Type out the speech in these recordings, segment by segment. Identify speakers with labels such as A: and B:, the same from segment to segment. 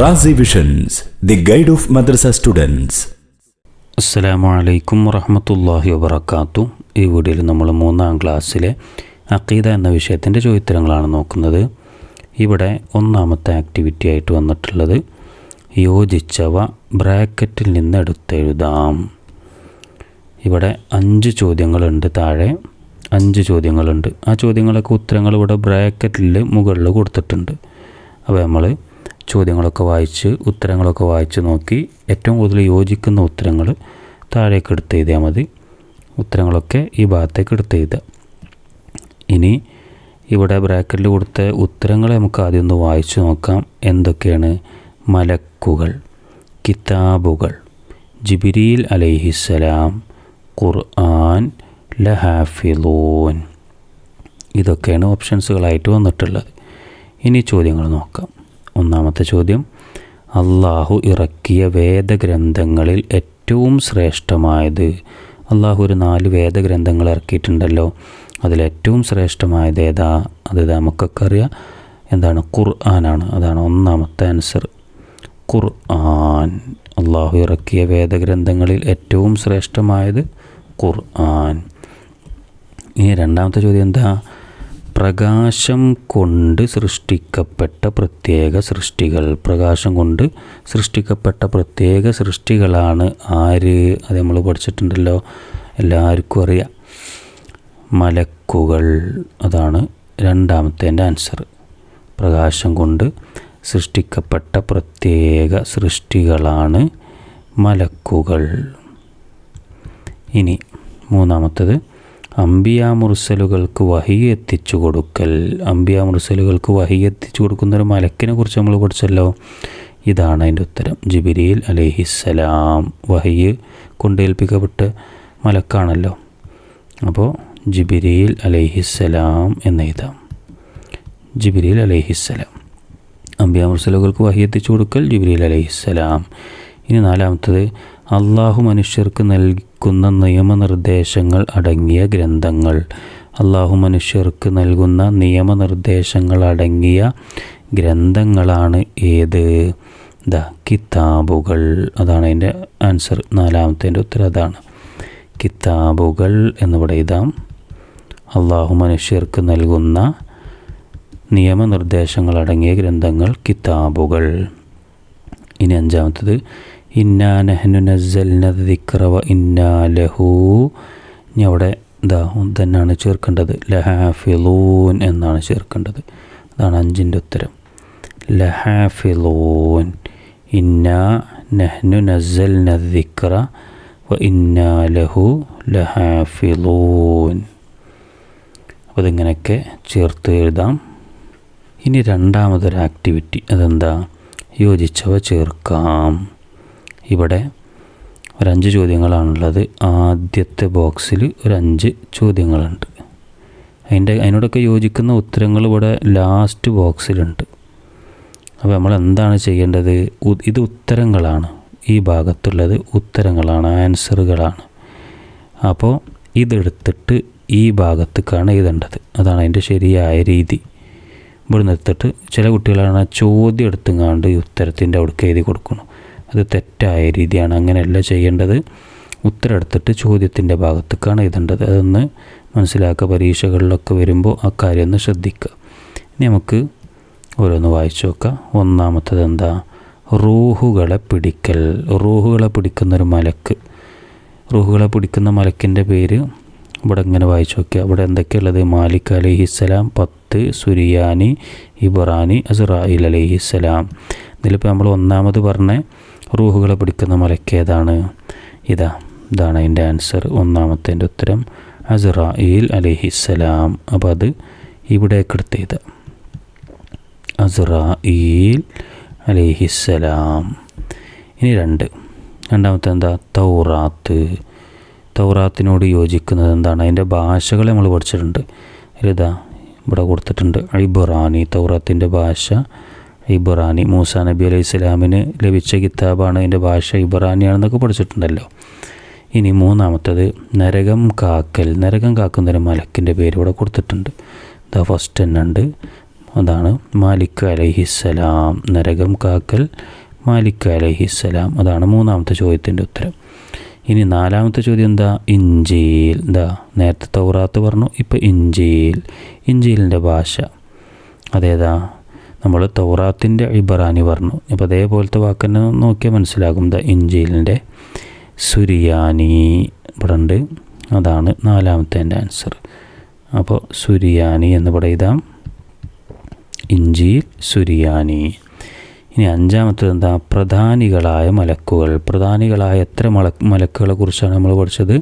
A: Razi visions the guide of madrasa students
B: അസ്സലാമു അലൈക്കും വറഹമത്തല്ലാഹി വബർക്കാത്തു ഈ വീഡിയോയിൽ നമ്മൾ മൂന്നാം ക്ലാസ്സിലെ അക്കീദ എന്ന വിഷയത്തിന്റെ ചോദ്യത്തരങ്ങളാണ് നോക്കുന്നത്. ഇവിടെ ഒന്നാമത്തെ ആക്ടിവിറ്റി ആയിട്ട് വന്നിട്ടുള്ളത് യോജിച്ചവ ബ്രാക്കറ്റിൽ നിന്ന് എടുത്തെഴുതാം. ഇവിടെ അഞ്ച് ചോദ്യങ്ങളുണ്ട് താഴെ. അഞ്ച് ചോദ്യങ്ങളുണ്ട്. ആ ചോദ്യങ്ങളൊക്കെ ഉത്തരങ്ങൾ ഇവിടെ ബ്രാക്കറ്റിൽ മുകളിൽ കൊടുത്തിട്ടുണ്ട്. അപ്പോൾ നമ്മൾ ചോദ്യങ്ങളൊക്കെ വായിച്ച് ഉത്തരങ്ങളൊക്കെ വായിച്ച് നോക്കി ഏറ്റവും കൂടുതൽ യോജിക്കുന്ന ഉത്തരങ്ങൾ താഴേക്ക് എടുത്ത് എഴുതിയാൽ മതി. ഉത്തരങ്ങളൊക്കെ ഈ ഭാഗത്തേക്ക് എടുത്ത് എഴുതുക. ഇനി ഇവിടെ ബ്രാക്കറ്റിൽ കൊടുത്ത ഉത്തരങ്ങളെ നമുക്ക് ആദ്യം ഒന്ന് വായിച്ചു നോക്കാം. എന്തൊക്കെയാണ്? മലക്കുകൾ കിതാബുകൾ ജിബിരിയിൽ അലൈഹിസ്സലാം ഖുർആൻ ലഹാഫിലൂൻ. ഇതൊക്കെയാണ് ഓപ്ഷൻസുകളായിട്ട് വന്നിട്ടുള്ളത്. ഇനി ചോദ്യങ്ങൾ നോക്കാം. ഒന്നാമത്തെ ചോദ്യം. അള്ളാഹു ഇറക്കിയ വേദഗ്രന്ഥങ്ങളിൽ ഏറ്റവും ശ്രേഷ്ഠമായത്. അള്ളാഹു ഒരു നാല് വേദഗ്രന്ഥങ്ങൾ ഇറക്കിയിട്ടുണ്ടല്ലോ. അതിലേറ്റവും ശ്രേഷ്ഠമായത് ഏതാ? അത് നമുക്കൊക്കെ അറിയാം. എന്താണ്? ഖുർആനാണ്. അതാണ് ഒന്നാമത്തെ ആൻസർ. ഖുർആൻ. അള്ളാഹു ഇറക്കിയ വേദഗ്രന്ഥങ്ങളിൽ ഏറ്റവും ശ്രേഷ്ഠമായത് ഖുർആൻ. ഇനി രണ്ടാമത്തെ ചോദ്യം എന്താ? പ്രകാശം കൊണ്ട് സൃഷ്ടിക്കപ്പെട്ട പ്രത്യേക സൃഷ്ടികൾ. പ്രകാശം കൊണ്ട് സൃഷ്ടിക്കപ്പെട്ട പ്രത്യേക സൃഷ്ടികളാണ് ആര്? അത് നമ്മൾ പഠിച്ചിട്ടുണ്ടല്ലോ. എല്ലാവർക്കും അറിയാം. മലക്കുകൾ. അതാണ് രണ്ടാമത്തെ ആൻസർ. പ്രകാശം കൊണ്ട് സൃഷ്ടിക്കപ്പെട്ട പ്രത്യേക സൃഷ്ടികളാണ് മലക്കുകൾ. ഇനി മൂന്നാമത്തത്. അംബിയ മുർസലുകൾക്ക് വഹി എത്തിച്ചു കൊടുക്കൽ. അംബിയ മുർസലുകൾക്ക് വഹി എത്തിച്ചു കൊടുക്കുന്ന ഒരു മലക്കിനെ കുറിച്ച് നമ്മൾ പഠിച്ചല്ലോ. ഇതാണ് അതിന്റെ ഉത്തരം. ജിബിരിയിൽ അലഹിസ്സലാം വഹിയ് കൊണ്ടേൽപ്പിക്കപ്പെട്ട മലക്കാണല്ലോ. അപ്പോൾ ജിബിരിയിൽ അലഹിസ്സലാം എന്ന് എഴുതാം ജിബിരിയിൽ അലഹിസ്സലാം. അംബിയ മുർസലുകൾക്ക് വഹി എത്തിച്ചു കൊടുക്കൽ ജിബിരിയിൽ അലഹിസ്സലാം. ഇനി നാലാമത്തത് അള്ളാഹു മനുഷ്യർക്ക് നൽകുന്ന നിയമനിർദ്ദേശങ്ങൾ അടങ്ങിയ ഗ്രന്ഥങ്ങൾ. അള്ളാഹു മനുഷ്യർക്ക് നൽകുന്ന നിയമനിർദ്ദേശങ്ങൾ അടങ്ങിയ ഗ്രന്ഥങ്ങളാണ് ഏത്? ദ കിതാബുകൾ. അതാണ് അതിന്റെ ആൻസർ. നാലാമത്തെ ഉത്തരം അതാണ്. കിതാബുകൾ എന്നിവിടെ എഴുതാം അള്ളാഹു മനുഷ്യർക്ക് നൽകുന്ന നിയമനിർദ്ദേശങ്ങൾ അടങ്ങിയ ഗ്രന്ഥങ്ങൾ കിതാബുകൾ. ഇനി അഞ്ചാമത്തത് ഇന്നാ നെഹ്നു നസ്സൽന ദിക്റ വ ഇന്നാ ലഹു. ഇനി അവിടെ ഇതാ തന്നെയാണ് ചേർക്കേണ്ടത്. ലഹാഫിലൂൻ എന്നാണ് ചേർക്കേണ്ടത്. അതാണ് അഞ്ചിന്റെ ഉത്തരം. ലഹാഫിലൂൻ ഇന്നാ നെഹ്നു നസ്സൽന ദിക്റ വ ഇന്നാ ലഹു ലഹാഫിലൂൻ. അപ്പോൾ ഇതിങ്ങനെയൊക്കെ ചേർത്ത് എഴുതാം. ഇനി രണ്ടാമതൊരു ആക്ടിവിറ്റി അതെന്താ? യോജിച്ചവ ചേർക്കാം. ഇവിടെ ഒരഞ്ച് ചോദ്യങ്ങളാണുള്ളത്. ആദ്യത്തെ ബോക്സിൽ ഒരഞ്ച് ചോദ്യങ്ങളുണ്ട്. അതിന്റെ അതിനോടൊക്കെ യോജിക്കുന്ന ഉത്തരങ്ങൾ ഇവിടെ ലാസ്റ്റ് ബോക്സിലുണ്ട്. അപ്പോൾ നമ്മൾ എന്താണ് ചെയ്യേണ്ടത്? ഇത് ഉത്തരങ്ങളാണ്. ഈ ഭാഗത്തുള്ളത് ഉത്തരങ്ങളാണ് ആൻസറുകളാണ്. അപ്പോൾ ഇതെടുത്തിട്ട് ഈ ഭാഗത്തേക്കാണ് എഴുതേണ്ടത് അതാണ് അതിന്റെ ശരിയായ രീതി. ഇവിടെ നിർത്തിട്ട് ചില കുട്ടികളാണ് ചോദ്യം എടുത്തുങ്ങാണ്ട് ഈ ഉത്തരത്തിന്റെ അവിടേക്ക് എഴുതി കൊടുക്കണം അത് തെറ്റായ രീതിയാണ്. അങ്ങനെയല്ല ചെയ്യേണ്ടത്. ഉത്തരം എടുത്തിട്ട് ചോദ്യത്തിന്റെ ഭാഗത്തേക്കാണ് എഴുതേണ്ടത്. അതൊന്ന് മനസ്സിലാക്കുക. പരീക്ഷകളിലൊക്കെ വരുമ്പോൾ ആ കാര്യം ഒന്ന് ശ്രദ്ധിക്കുക. ഇനി നമുക്ക് ഓരോന്ന് വായിച്ചു നോക്കാം. ഒന്നാമത്തത് എന്താ? റൂഹുകളെ പിടിക്കൽ. റൂഹുകളെ പിടിക്കുന്നൊരു മലക്ക്. റൂഹുകളെ പിടിക്കുന്ന മലക്കിന്റെ പേര് ഇവിടെ ഇങ്ങനെ വായിച്ചു നോക്കുക. ഇവിടെ എന്തൊക്കെയുള്ളത്? മാലിക് അലഹിസ്സലാം പത്ത് സുരിയാനി ഇബ്രാനി അസുറായിൽ അലഹിസ്സലാം. ഇതിലിപ്പോൾ നമ്മൾ ഒന്നാമത് പറഞ്ഞ റൂഹുകളെ പിടിക്കുന്ന മലക്കേതാണ് ഇതാ ഇതാണ് അതിന്റെ ആൻസർ. ഒന്നാമത്തെ ഉത്തരം അസറായിൽ അലഹിസ്സലാം അപ്പോൾ അത് ഇവിടേക്ക് എടുത്ത് ചെയ്ത അസുറായിൽ അലഹിസ്സലാം ഇനി രണ്ട്. രണ്ടാമത്തെ എന്താ? തൗറാത്ത്. തൗറാത്തിനോട് യോജിക്കുന്നത് എന്താണ്? അതിന്റെ ഭാഷകൾ നമ്മൾ പഠിച്ചിട്ടുണ്ട്. ഇതാ ഇവിടെ കൊടുത്തിട്ടുണ്ട്. ഐബറാനി തൗറാത്തിന്റെ ഭാഷ. ഇബ്രാനി മൂസ നബി അലൈഹി ഇസ്ലാമിന് ലഭിച്ച കിതാബാണ് അതിന്റെ ഭാഷ ഇബ്രാനിയാണെന്നൊക്കെ പഠിച്ചിട്ടുണ്ടല്ലോ. ഇനി മൂന്നാമത്തത് നരകം കാക്കൽ. നരകം കാക്കുന്നൊരു മലക്കിന്റെ പേര് ഇവിടെ കൊടുത്തിട്ടുണ്ട്. ദ ഫസ്റ്റ് തന്നെ ഉണ്ട്. അതാണ് മാലിക് അലഹിസ്സലാം നരകം കാക്കൽ മാലിക് അലഹിസ്സലാം അതാണ് മൂന്നാമത്തെ ചോദ്യത്തിന്റെ ഉത്തരം. ഇനി നാലാമത്തെ ചോദ്യം എന്താ? ഇഞ്ചിയിൽ എന്താ നേരത്തെ തൗറാത്ത് പറഞ്ഞു ഇപ്പോൾ ഇഞ്ചിയിൽ ഇഞ്ചിയിലിന്റെ ഭാഷ അതേതാ? നമ്മൾ തൗറാത്തിന്റെ ഇബറാനി പറഞ്ഞു. അപ്പോൾ അതേപോലത്തെ വാക്കിനെ നോക്കിയാൽ മനസ്സിലാകും. ദ ഇഞ്ചിലിന്റെ സുരിയാനി ഇവിടെ ഉണ്ട് അതാണ് നാലാമത്തെ എന്റെ ആൻസർ അപ്പോൾ സുരിയാനി എന്ന് പറയുതാം ഇഞ്ചിയിൽ സുരിയാനി. ഇനി അഞ്ചാമത്തത് എന്താ? പ്രധാനികളായ മലക്കുകൾ. പ്രധാനികളായ എത്ര മല മലക്കുകളെ കുറിച്ചാണ് നമ്മൾ പഠിച്ചത്?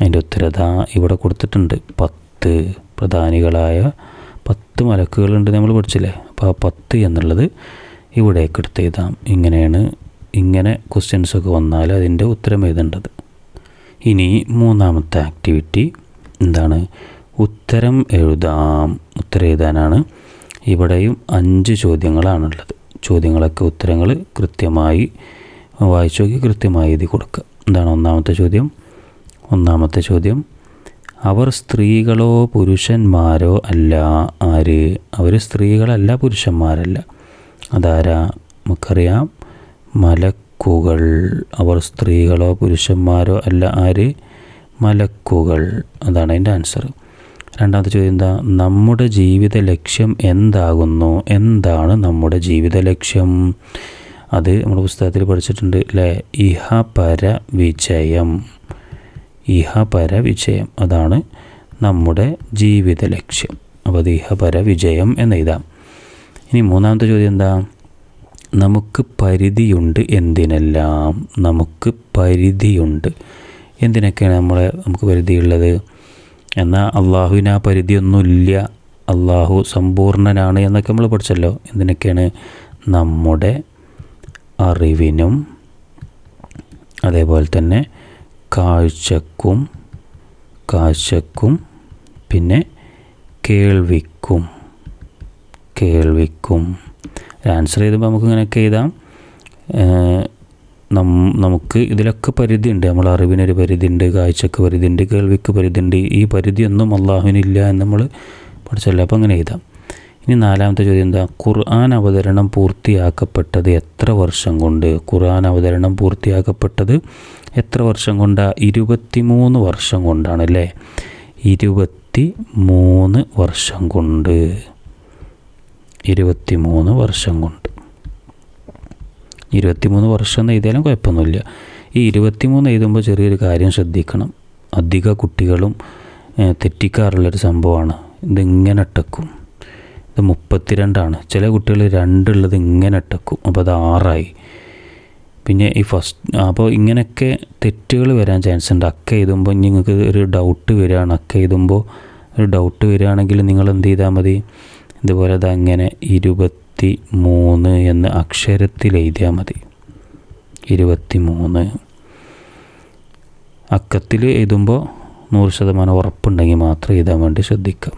B: അതിന്റെ ഉത്തരത ഇവിടെ കൊടുത്തിട്ടുണ്ട്. പത്ത്. പ്രധാനികളായ പത്ത് മലക്കുകളുണ്ട് നമ്മൾ പഠിച്ചില്ലേ? അപ്പോൾ ആ പത്ത് എന്നുള്ളത് ഇവിടേക്ക് എടുത്ത് എഴുതാം. ഇങ്ങനെയാണ് ഇങ്ങനെ ക്വസ്റ്റ്യൻസൊക്കെ വന്നാൽ അതിന്റെ ഉത്തരം എഴുതേണ്ടത്. ഇനി മൂന്നാമത്തെ ആക്ടിവിറ്റി എന്താണ്? ഉത്തരം എഴുതാം. ഉത്തരം എഴുതാനാണ് ഇവിടെയും അഞ്ച് ചോദ്യങ്ങളാണുള്ളത്. ചോദ്യങ്ങളൊക്കെ ഉത്തരങ്ങൾ കൃത്യമായി വായിച്ചു നോക്കി കൃത്യമായി എഴുതി കൊടുക്കുക. എന്താണ് ഒന്നാമത്തെ ചോദ്യം? ഒന്നാമത്തെ ചോദ്യം അവർ സ്ത്രീകളോ പുരുഷന്മാരോ അല്ല. ആര്? അവർ സ്ത്രീകളല്ല പുരുഷന്മാരല്ല. അതാരാ? നമുക്കറിയാം. മലക്കുകൾ. അവർ സ്ത്രീകളോ പുരുഷന്മാരോ അല്ല. ആര്? മലക്കുകൾ. അതാണ് അതിന്റെ ആൻസർ രണ്ടാമത്തെ ചോദ്യം എന്താ? നമ്മുടെ ജീവിത ലക്ഷ്യം എന്താകുന്നു? എന്താണ് നമ്മുടെ ജീവിത ലക്ഷ്യം? അത് നമ്മുടെ പുസ്തകത്തിൽ പഠിച്ചിട്ടുണ്ട് അല്ലേ ഇഹ പര വിജയം ഇഹ പര വിജയം അതാണ് നമ്മുടെ ജീവിത ലക്ഷ്യം അപ്പോൾ അത് ഇഹ പര വിജയം എന്ന് എഴുതാം ഇനി മൂന്നാമത്തെ ചോദ്യം എന്താ? നമുക്ക് പരിധിയുണ്ട് എന്തിനെല്ലാം? നമുക്ക് പരിധിയുണ്ട്. എന്തിനൊക്കെയാണ് നമ്മളെ നമുക്ക് പരിധിയുള്ളത്? എന്നാൽ അള്ളാഹുവിന് ആ പരിധിയൊന്നുമില്ല. അള്ളാഹു സമ്പൂർണനാണ് എന്നൊക്കെ നമ്മൾ പഠിച്ചല്ലോ. എന്തിനൊക്കെയാണ്? നമ്മുടെ അറിവിനും അതേപോലെ തന്നെ കാഴ്ചക്കും കാഴ്ചക്കും പിന്നെ കേൾവിക്കും കേൾവിക്കും. ആൻസർ ചെയ്തപ്പോൾ നമുക്ക് ഇങ്ങനെയൊക്കെ എഴുതാം. നം നമുക്ക് ഇതിലൊക്കെ പരിധിയുണ്ട്. നമ്മൾ അറിവിനൊരു പരിധിയുണ്ട് കാഴ്ചക്ക് പരിധിയുണ്ട് കേൾവിക്ക് പരിധിയുണ്ട്. ഈ പരിധിയൊന്നും അള്ളാഹുവിനില്ല എന്ന് നമ്മൾ പഠിച്ചല്ലോ അപ്പോൾ അങ്ങനെ എഴുതാം. ഇനി നാലാമത്തെ ചോദ്യം എന്താ? ഖുർആൻ അവതരണം പൂർത്തിയാക്കപ്പെട്ടത് എത്ര വർഷം കൊണ്ട്? ഖുർആൻ അവതരണം പൂർത്തിയാക്കപ്പെട്ടത് എത്ര വർഷം കൊണ്ടാ? ഇരുപത്തിമൂന്ന് വർഷം കൊണ്ടാണ് അല്ലേ ഇരുപത്തി മൂന്ന് വർഷം കൊണ്ട്. ഇരുപത്തിമൂന്ന് വർഷം കൊണ്ട്. ഇരുപത്തിമൂന്ന് വർഷം എന്ന് എഴുതിയാലും കുഴപ്പമൊന്നുമില്ല. ഈ ഇരുപത്തിമൂന്ന് എഴുതുമ്പോൾ ചെറിയൊരു കാര്യം ശ്രദ്ധിക്കണം. അധിക കുട്ടികളും തെറ്റിക്കാറുള്ളൊരു സംഭവമാണ്. ഇതിങ്ങനെ ഇട്ടക്കും ഇത് മുപ്പത്തിരണ്ടാണ്. ചില കുട്ടികൾ രണ്ടുള്ളത് ഇങ്ങനെ ഇട്ടക്കും. അപ്പോൾ അത് ആറായി. പിന്നെ ഈ ഫസ്റ്റ് അപ്പോൾ ഇങ്ങനെയൊക്കെ തെറ്റുകൾ വരാൻ ചാൻസ് ഉണ്ട്. അക്ക എഴുതുമ്പോൾ നിങ്ങൾക്ക് ഒരു ഡൗട്ട് വരികയാണ്. അക്ക എഴുതുമ്പോൾ ഒരു ഡൗട്ട് വരികയാണെങ്കിൽ നിങ്ങൾ എന്ത് ചെയ്താൽ മതി? ഇതുപോലെ അതങ്ങനെ ഇരുപത്തി മൂന്ന് എന്ന് അക്ഷരത്തിൽ എഴുതിയാൽ മതി. ഇരുപത്തി മൂന്ന് അക്കത്തിൽ എഴുതുമ്പോൾ നൂറ് ശതമാനം ഉറപ്പുണ്ടെങ്കിൽ മാത്രം എഴുതാൻ വേണ്ടി ശ്രദ്ധിക്കാം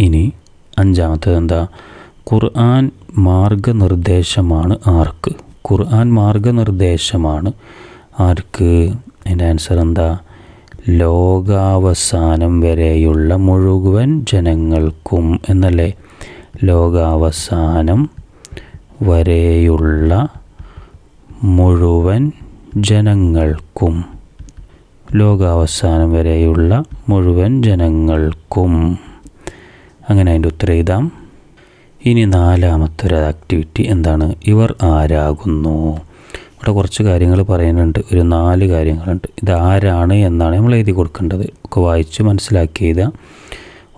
B: ഇനി അഞ്ചാമത്തേത് എന്താ? ഖുർആൻ മാർഗനിർദ്ദേശമാണ് ആർക്ക്? ഖുർആൻ മാർഗനിർദ്ദേശമാണ് ആർക്ക്? അതിന്റെ ആൻസർ എന്താ? ലോകാവസാനം വരെയുള്ള മുഴുവൻ ജനങ്ങൾക്കും എന്നല്ലേ? ലോകാവസാനം വരെയുള്ള മുഴുവൻ ജനങ്ങൾക്കും. ലോകാവസാനം വരെയുള്ള മുഴുവൻ ജനങ്ങൾക്കും. അങ്ങനെ അതിന്റെ ഉത്തരം എഴുതാം. ഇനി നാലാമത്തെ ഒരു ആക്ടിവിറ്റി എന്താണ്? ഇവർ ആരാകുന്നു? ഇവിടെ കുറച്ച് കാര്യങ്ങൾ പറയാനുണ്ട് ഒരു നാല് കാര്യങ്ങളുണ്ട്. ഇത് ആരാണ് എന്നാണ് നമ്മൾ എഴുതി കൊടുക്കേണ്ടത്. ഒക്കെ വായിച്ച് മനസ്സിലാക്കി എഴുതുക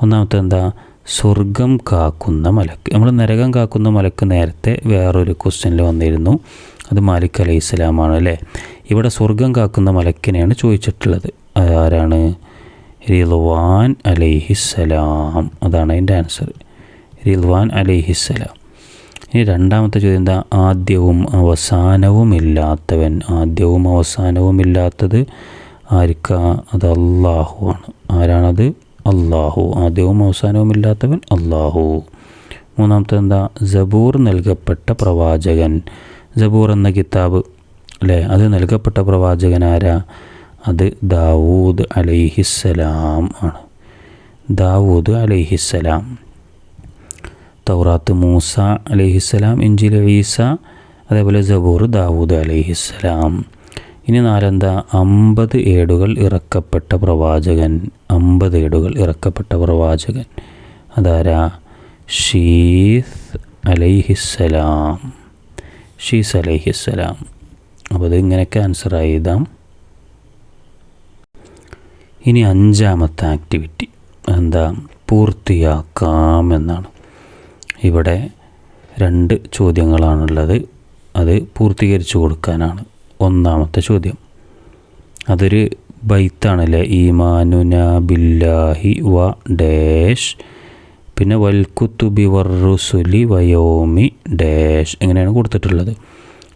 B: ഒന്നാമത്തെ എന്താ? സ്വർഗം കാക്കുന്ന മലക്ക്. നമ്മൾ നരകം കാക്കുന്ന മലക്ക് നേരത്തെ വേറൊരു ക്വസ്റ്റ്യനിൽ വന്നിരുന്നു. അത് മാലിക് അലൈഹി സ്വലാമാണ് അല്ലേ? ഇവിടെ സ്വർഗം കാക്കുന്ന മലക്കിനെയാണ് ചോദിച്ചിട്ടുള്ളത്. ആരാണ്? റിൽവാൻ അലൈഹിസ്സലാം. അതാണ് അതിന്റെ ആൻസർ റിൽവാൻ അലൈഹിസ്സലാം. ഇനി രണ്ടാമത്തെ ചോദ്യം എന്താ? ആദ്യവും അവസാനവും ഇല്ലാത്തവൻ ആദ്യവും അവസാനവും ഇല്ലാത്തത് ആർക്കാ? അത് അള്ളാഹു ആണ്. ആരാണത്? അള്ളാഹു ആദ്യവും അവസാനവും ഇല്ലാത്തവൻ അള്ളാഹു മൂന്നാമത്തെ എന്താ? ജബൂർ നൽകപ്പെട്ട പ്രവാചകൻ. ജബൂർ എന്ന കിതാബ് അല്ലേ? അത് നൽകപ്പെട്ട പ്രവാചകൻ ആരാ? അത് ദാവൂദ് അലൈഹിസ്സലാം ആണ്. ദാവൂദ് അലൈഹിസ്സലാം. തൗറാത്ത് മൂസ അലൈഹിസ്സലാം ഇഞ്ചിൽ ഈസ അതേപോലെ ജബൂർ ദാവൂദ് അലൈഹിസ്സലാം. ഇനി നാലന്ത? അമ്പത് ഏടുകൾ ഇറക്കപ്പെട്ട പ്രവാചകൻ അമ്പത് ഏടുകൾ ഇറക്കപ്പെട്ട പ്രവാചകൻ. അതാരാ? ഷീസ് അലൈഹിസ്സലാം. ഷീസ് അലൈഹിസ്സലാം. അപ്പോൾ അത് ഇങ്ങനെയൊക്കെ ആൻസർ എഴുതാം ഇനി അഞ്ചാമത്തെ ആക്ടിവിറ്റി. എന്താ? പൂർത്തിയാക്കാം എന്നാണ് ഇവിടെ രണ്ട് ചോദ്യങ്ങളാണുള്ളത്. അത് പൂർത്തീകരിച്ചു കൊടുക്കാനാണ് ഒന്നാമത്തെ ചോദ്യം. അതൊരു ബൈത്താണല്ലേ? ഈമാനുന ബില്ലാഹി വ ഡാഷ്. പിന്നെ വൽക്കുത്തുബി വർറുസുലി വയോമി ഡാഷ് എങ്ങനെയാണ് കൊടുത്തിട്ടുള്ളത്.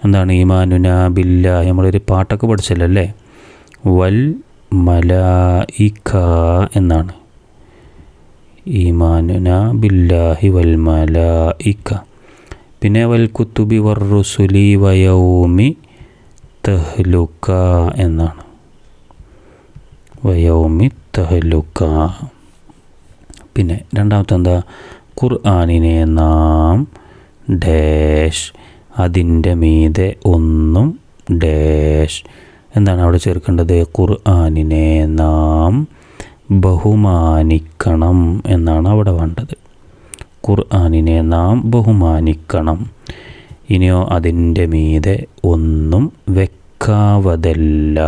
B: എന്താണ്? ഈമാനുന ബില്ലാഹി. നമ്മളൊരു പാട്ടൊക്കെ പഠിച്ചല്ലോ അല്ലേ വൽ മലായിക്ക എന്നാണ്. ഈമാനുന ബില്ലാഹി വൽ മലായിക്ക പിന്നെ വൽ കുത്തുബി വയൗമി തഹ്ലുക്ക എന്നാണ്. വയൗമി തഹ്ലുക്ക പിന്നെ രണ്ടാമത്തെ എന്താ ഖുർആാനിനെ നാം ഡാഷ് അതിന്റെ മീതെ ഒന്നും ഡാഷ്. എന്താണ് അവിടെ ചേർക്കേണ്ടത്? ഖുർആാനിനെ നാം ബഹുമാനിക്കണം എന്നാണ് അവിടെ വേണ്ടത്. ഖുർആാനിനെ നാം ബഹുമാനിക്കണം. ഇനിയോ അതിന്റെ മീതെ ഒന്നും വെക്കാവതല്ല.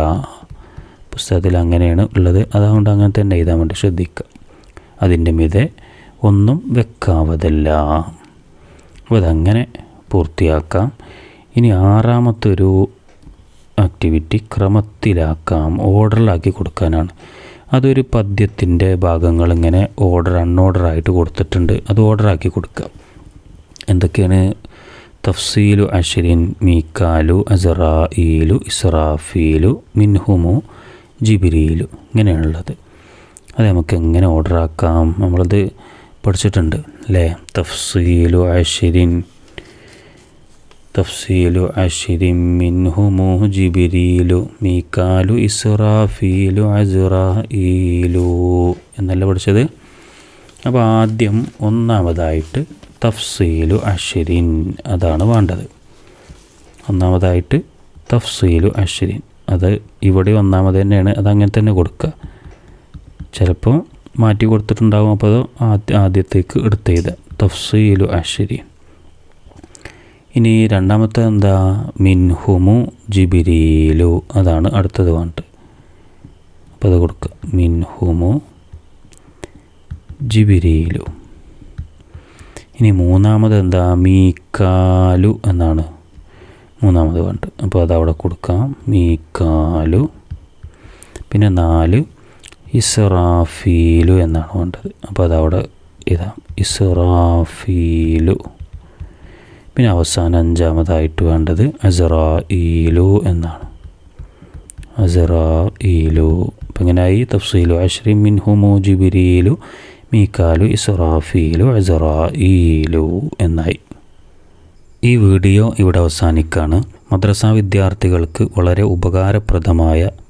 B: പുസ്തകത്തിൽ അങ്ങനെയാണ് ഉള്ളത്. അതുകൊണ്ട് അങ്ങനെ തന്നെ എഴുതാൻ വേണ്ടി ശ്രദ്ധിക്കുക അതിന്റെ മീതെ ഒന്നും വെക്കാവതല്ല. അപ്പോൾ അതങ്ങനെ പൂർത്തിയാക്കാം. ഇനി ആറാമത്തെ ഒരു ആക്ടിവിറ്റി ക്രമത്തിലാക്കാം ഓർഡറിലാക്കി കൊടുക്കാനാണ്. അതൊരു പദ്യത്തിന്റെ ഭാഗങ്ങൾ ഇങ്ങനെ ഓർഡർ അൺഓർഡറായിട്ട് കൊടുത്തിട്ടുണ്ട്. അത് ഓർഡറാക്കി കൊടുക്കുക എന്തൊക്കെയാണ്? തഫ്സീലു അഷരിൻ മീക്കാലു അസറായിലു ഇസ്രാഫീലു മിൻഹുമു ജിബിരിയിലു ഇങ്ങനെയാണുള്ളത്. അത് നമുക്ക് എങ്ങനെ ഓർഡറാക്കാം നമ്മളത് പഠിച്ചിട്ടുണ്ട് അല്ലേ തഫ്സീലു അഷരിൻ തഫ്സീലു അഷിരിമിൻഹു ജിബിരീലു മീക്കാലു ഇസ്രാഫീലു അസുറായിലു എന്നല്ല പഠിച്ചത്? അപ്പോൾ ആദ്യം ഒന്നാമതായിട്ട് തഫ്സീലു അഷിരിൻ അതാണ് വേണ്ടത്. ഒന്നാമതായിട്ട് തഫ്സീലു അഷിരിൻ അത് ഇവിടെ ഒന്നാമത് തന്നെയാണ് അത് അങ്ങനെ തന്നെ കൊടുക്കുക. ചിലപ്പോൾ മാറ്റി കൊടുത്തിട്ടുണ്ടാകും അപ്പോൾ അത് ആദ്യ ആദ്യത്തേക്ക് എടുത്തെഴുതുക തഫ്സീലു അഷിരിൻ ഇനി രണ്ടാമത്തെ എന്താ? മിൻഹുമു ജിബിരീലു. അതാണ് അടുത്തത് വേണ്ടത് അപ്പോൾ അത് കൊടുക്കുക മിൻഹുമു ജിബിരീലു. ഇനി മൂന്നാമത് എന്താ? മീക്കാലു എന്നാണ് മൂന്നാമത് വേണ്ടത് അപ്പോൾ അതവിടെ കൊടുക്കാം. മീക്കാലു പിന്നെ നാല് ഇസ്റാഫീലു എന്നാണ് വേണ്ടത് അപ്പോൾ അതവിടെ ഇതാ. ഇസ്രാഫീലു പിന്നെ അവസാനം അഞ്ചാമതായിട്ട് വേണ്ടത് അസറാ ഈലു എന്നാണ്. അസറാ ഈലു അപ്പം ഇങ്ങനെയായി തഫ്സീലു അഷ്രി മിൻഹു ജിബിരിയിലു മീക്കാലു ഇസറാഫീലു അസറാ ഈലു എന്നായി. ഈ വീഡിയോ ഇവിടെ അവസാനിക്കാണ്. മദ്രസ വിദ്യാർത്ഥികൾക്ക് വളരെ ഉപകാരപ്രദമായ